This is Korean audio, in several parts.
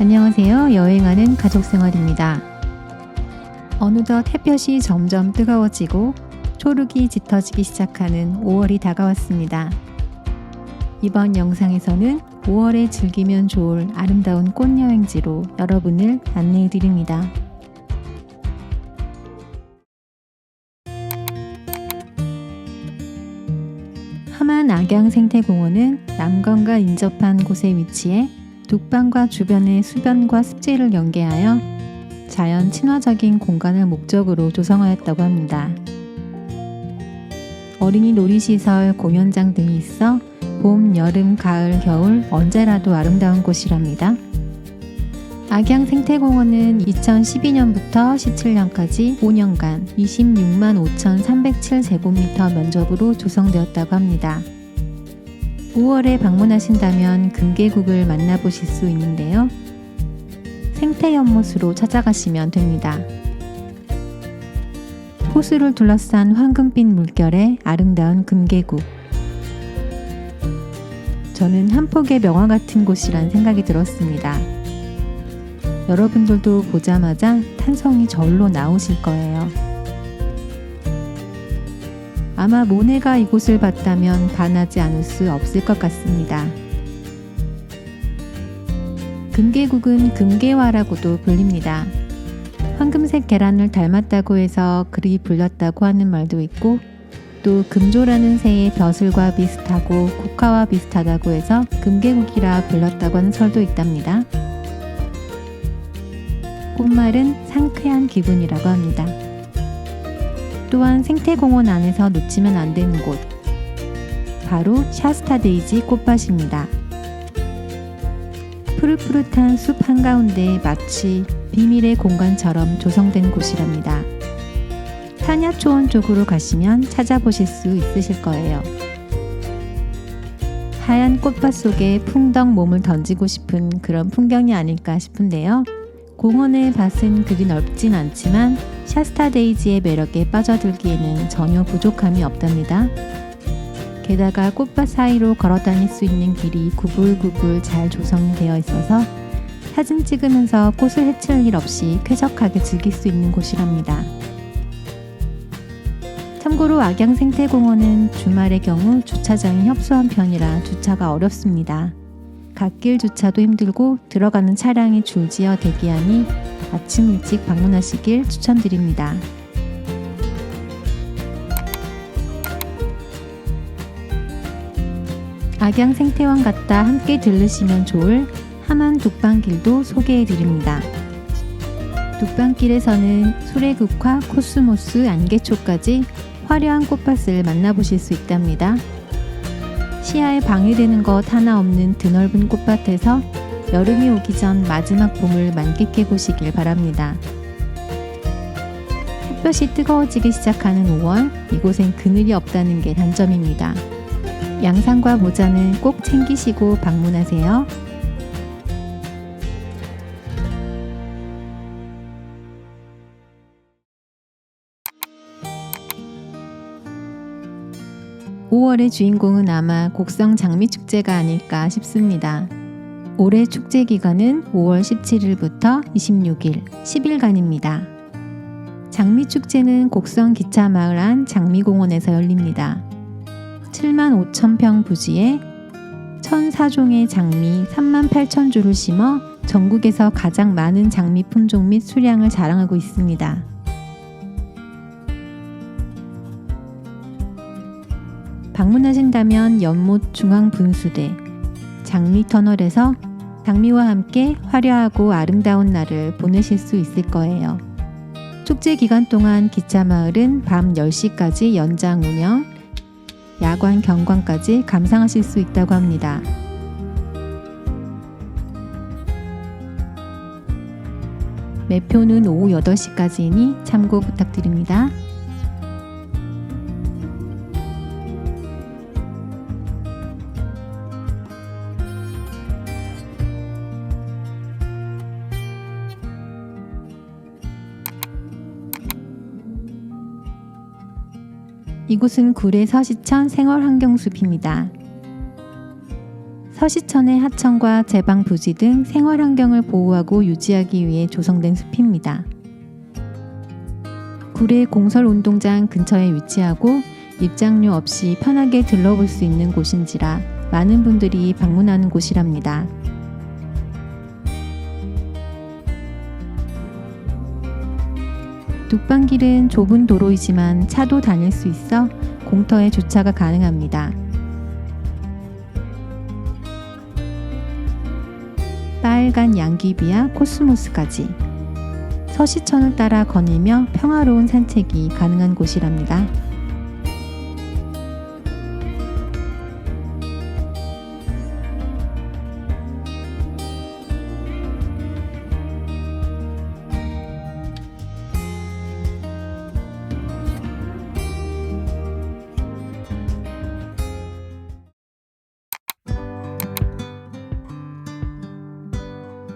안녕하세요. 여행하는 가족생활입니다. 어느덧 햇볕이 점점 뜨거워지고 초록이 짙어지기 시작하는 5월이 다가왔습니다. 이번 영상에서는 5월에 즐기면 좋을 아름다운 꽃 여행지로 여러분을 안내해 드립니다. 하만 악양 생태공원은 남강과 인접한 곳에 위치해 독방과 주변의 수변과 습지를 연계하여 자연 친화적인 공간을 목적으로 조성하였다고 합니다. 어린이 놀이시설, 공연장 등이 있어 봄, 여름, 가을, 겨울 언제라도 아름다운 곳이랍니다. 악양 생태공원은 2012년부터 17년까지 5년간 26만 5,307제곱미터 면적으로 조성되었다고 합니다. 5월에 방문하신다면 금계국을 만나보실 수 있는데요. 생태 연못으로 찾아가시면 됩니다. 호수를 둘러싼 황금빛 물결의 아름다운 금계국. 저는 한 폭의 명화 같은 곳이란 생각이 들었습니다. 여러분들도 보자마자 탄성이 절로 나오실 거예요. 아마 모네가 이곳을 봤다면 반하지 않을 수 없을 것 같습니다. 금계국은 금계화라고도 불립니다. 황금색 계란을 닮았다고 해서 그리 불렸다고 하는 말도 있고 또 금조라는 새의 벼슬과 비슷하고 국화와 비슷하다고 해서 금계국이라 불렀다고 하는 설도 있답니다. 꽃말은 상쾌한 기분이라고 합니다. 또한 생태공원 안에서 놓치면 안 되는 곳 바로 샤스타 데이지 꽃밭입니다. 푸릇푸릇한 숲 한가운데 마치 비밀의 공간처럼 조성된 곳이랍니다. 산야초원 쪽으로 가시면 찾아보실 수 있으실 거예요. 하얀 꽃밭 속에 풍덩 몸을 던지고 싶은 그런 풍경이 아닐까 싶은데요. 공원의 밭은 그리 넓진 않지만 샤스타 데이지의 매력에 빠져들기에는 전혀 부족함이 없답니다. 게다가 꽃밭 사이로 걸어 다닐 수 있는 길이 구불구불 잘 조성되어 있어서 사진 찍으면서 꽃을 해칠 일 없이 쾌적하게 즐길 수 있는 곳이랍니다. 참고로 악양 생태공원은 주말의 경우 주차장이 협소한 편이라 주차가 어렵습니다. 갓길 주차도 힘들고 들어가는 차량이 줄지어 대기하니 아침 일찍 방문하시길 추천드립니다. 악양 생태원 갔다 함께 들르시면 좋을 하만 독방길도 소개해 드립니다. 독방길에서는 수레국화, 코스모스, 안개초까지 화려한 꽃밭을 만나보실 수 있답니다. 시야에 방해되는 것 하나 없는 드넓은 꽃밭에서 여름이 오기 전 마지막 봄을 만끽해 보시길 바랍니다. 햇볕이 뜨거워지기 시작하는 5월, 이곳엔 그늘이 없다는 게 단점입니다. 양산과 모자는 꼭 챙기시고 방문하세요. (5월의) 주인공은 아마 곡성 장미축제가 아닐까 싶습니다. 올해 축제 기간은 5월 17일부터 26일 10일간입니다. 장미 축제는 곡성 기차 마을 안 장미공원에서 열립니다. 7만 5천 평 부지에 1,004종의 장미 3만 8천 주를 심어 전국에서 가장 많은 장미 품종 및 수량을 자랑하고 있습니다. 방문하신다면 연못 중앙 분수대 장미 터널에서 장미와 함께 화려하고 아름다운 날을 보내실 수 있을 거예요. 축제 기간 동안 기차마을은 밤 10시까지 연장 운영, 야관 경관까지 감상하실 수 있다고 합니다. 매표는 오후 8시까지이니 참고 부탁드립니다. 이곳은 구례 서시천 생활환경숲입니다. 서시천의 하천과 제방 부지 등 생활 환경을 보호하고 유지하기 위해 조성된 숲입니다. 구례 공설 운동장 근처에 위치하고 입장료 없이 편하게 들러볼 수 있는 곳인지라 많은 분들이 방문하는 곳이랍니다. 뚝방길은 좁은 도로이지만 차도 다닐 수 있어 공터에 주차가 가능합니다. 빨간 양귀비와 코스모스까지 서시천을 따라 거닐며 평화로운 산책이 가능한 곳이랍니다.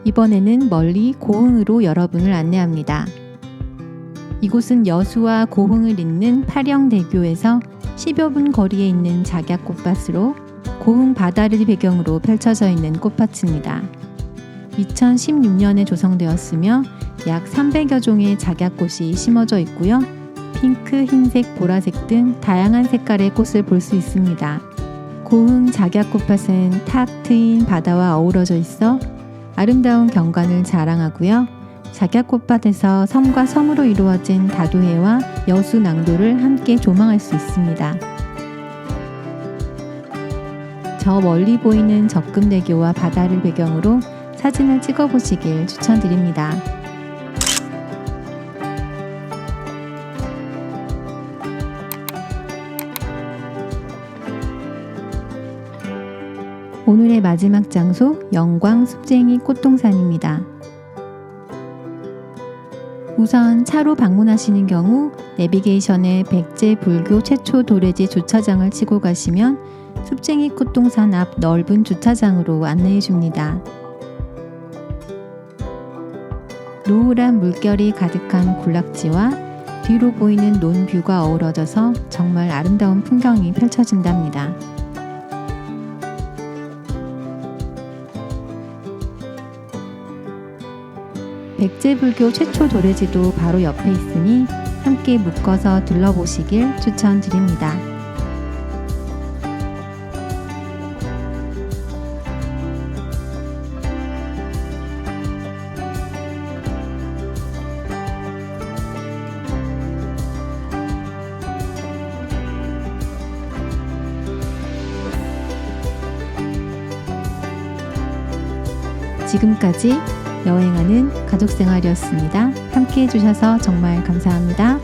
이번에는 멀리 고흥으로 여러분을 안내합니다. 이곳은 여수와 고흥을 잇는 파령대교에서 10여 분 거리에 있는 작약 꽃밭으로 고흥 바다를 배경으로 펼쳐져 있는 꽃밭입니다. 2016년에 조성되었으며 약 300여 종의 작약꽃이 심어져 있고요. 핑크, 흰색, 보라색 등 다양한 색깔의 꽃을 볼 수 있습니다. 고흥 작약꽃밭은 탁 트인 바다와 어우러져 있어 아름다운 경관을 자랑하고요. 작약꽃밭에서 섬과 섬으로 이루어진 다도해와 여수 낭도를 함께 조망할 수 있습니다. 저 멀리 보이는 적금대교와 바다를 배경으로 사진을 찍어 보시길 추천드립니다. 오늘의 마지막 장소 영광 숲쟁이 꽃동산입니다. 우선 차로 방문하시는 경우 내비게이션에 백제 불교 최초 도래지 주차장을 치고 가시면 숲쟁이 꽃동산 앞 넓은 주차장으로 안내해 줍니다. 노을한 물결이 가득한 군락지와 뒤로 보이는 논뷰가 어우러져서 정말 아름다운 풍경이 펼쳐진답니다. 백제불교 최초 도래지도 바로 옆에 있으니 함께 묶어서 들러보시길 추천드립니다. 지금까지 여행하는 가족 생활이었습니다. 함께 해주셔서 정말 감사합니다.